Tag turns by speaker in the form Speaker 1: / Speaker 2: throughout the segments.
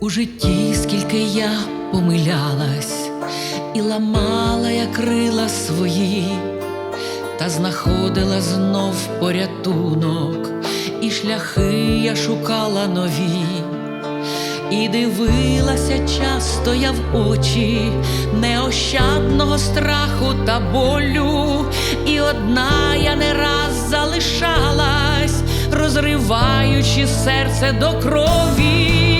Speaker 1: У житті скільки я помилялась і ламала я крила свої, та знаходила знов порятунок, і шляхи я шукала нові, і дивилася часто я в очі неощадного страху та болю, і одна розриваючи серце до крові.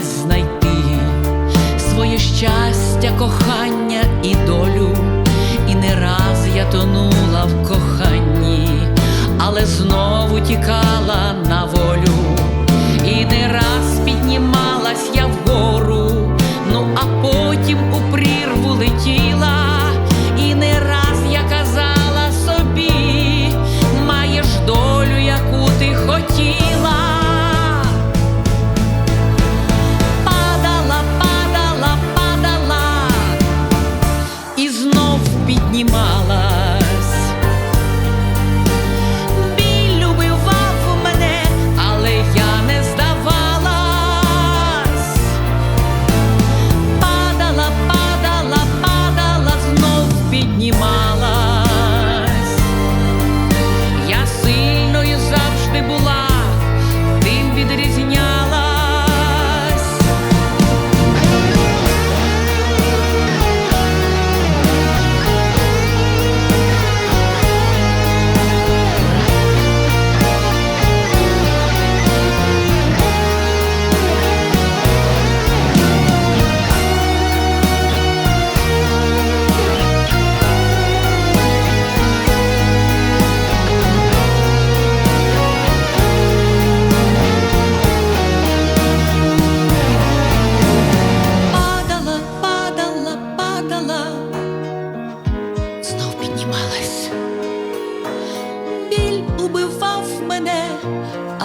Speaker 1: Намагалась знайти своє щастя, кохання і долю, і не раз я тонула в коханні, але знову тікала на волю, знов піднімалась.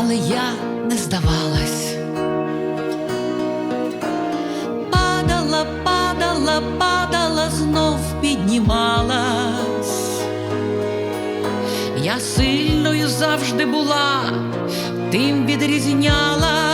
Speaker 1: Але я не здавалась. Падала, падала, падала, знов піднімалась. Я сильною завжди була, тим відрізнялась.